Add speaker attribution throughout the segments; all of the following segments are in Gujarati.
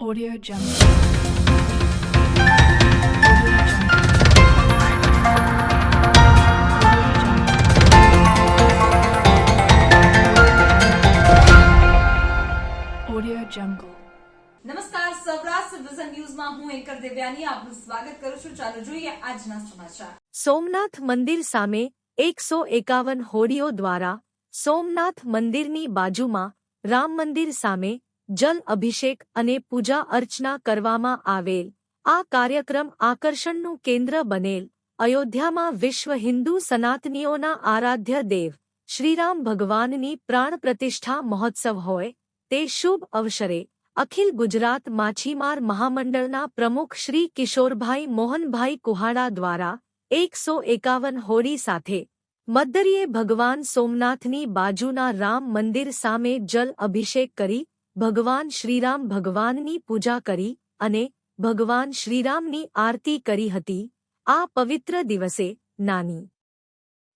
Speaker 1: Audio Jungle. Audio Jungle. Audio Jungle.
Speaker 2: નમસ્કાર સૌરાષ્ટ્ર વિઝન ન્યૂઝમાં હું એન્કર દેવ્યાની આપનું સ્વાગત કરું છું ચાલો જોઈએ આજના સમાચાર
Speaker 3: સોમનાથ મંદિર સામે એકસો એકાવન હોડીઓ દ્વારા સોમનાથ મંદિરની બાજુમાં રામ મંદિર સામે જલ અભિષેક અને પૂજા અર્ચના કરવામાં આવેલ. આ કાર્યક્રમ આકર્ષણનું કેન્દ્ર બનેલ. અયોધ્યામાં વિશ્વ હિન્દુ સનાતનીઓના આરાધ્ય દેવ. શ્રીરામ ભગવાનની પ્રાણ પ્રતિષ્ઠા મહોત્સવ હોય તે શુભ અવસરે અખિલ ગુજરાત માછીમાર મહામંડળના પ્રમુખ શ્રી કિશોરભાઈ મોહનભાઈ કુહાડા દ્વારા એકસો એકાવન હોડી સાથે મદ્દરીએ ભગવાન સોમનાથની બાજુના રામ મંદિર સામે જલ અભિષેક કરી ભગવાન શ્રીરામ ભગવાનની પૂજા કરી અને ભગવાન શ્રીરામની આરતી કરી હતી. આ પવિત્ર દિવસે નાની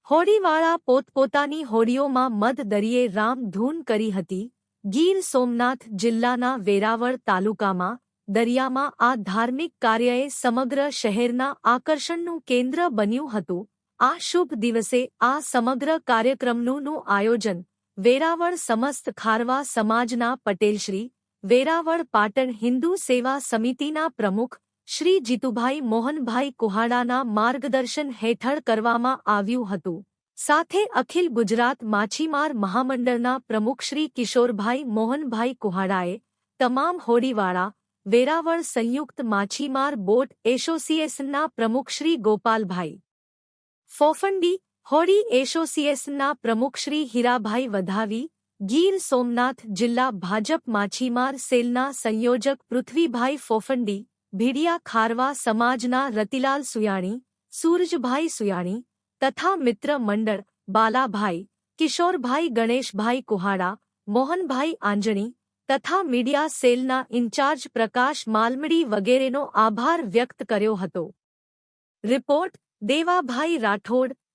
Speaker 3: હોડીવાળા પોતપોતાની હોડીઓમાં મધ દરિયે રામ ધૂન કરી હતી. ગીર સોમનાથ જિલ્લાના વેરાવળ તાલુકામાં દરિયામાં આ ધાર્મિક કાર્યએ સમગ્ર શહેરના આકર્ષણનું કેન્દ્ર બન્યું હતું. આ શુભ દિવસે આ સમગ્ર કાર્યક્રમનું આયોજન વેરાવળ સમસ્ત ખારવા સમાજના પટેલશ્રી, વેરાવળ પાટણ હિન્દુ સેવા સમિતિના પ્રમુખ શ્રી જીતુભાઈ મોહનભાઈ કુહાડાના માર્ગદર્શન હેઠળ કરવામાં આવ્યું હતું. સાથે અખિલ ગુજરાત માછીમાર મહામંડળના પ્રમુખ શ્રી કિશોરભાઈ મોહનભાઈ કુહાડાએ તમામ હોડીવાળા, વેરાવળ સંયુક્ત માછીમાર બોટ એસોસિએશનના પ્રમુખ શ્રી ગોપાલભાઈ ફોફંડી હોડી એસોસિએશનના પ્રમુખ શ્રી હીરાભાઈ વધાવી, ગીર સોમનાથ જિલ્લા ભાજપ માછીમાર સેલના સંયોજક પૃથ્વીભાઈ ફોફંડી, ભીડિયા ખારવા સમાજના રતિલાલ સુયાણી, સૂરજભાઈ સુયાણી તથા મિત્ર મંડળ બાલાભાઈ, કિશોરભાઈ ગણેશભાઈ કુહાડા, મોહનભાઈ આંજણી તથા મીડિયા સેલના ઇન્ચાર્જ પ્રકાશ માલમડી વગેરેનો આભાર વ્યક્ત કર્યો હતો. Report Devabhai Rathod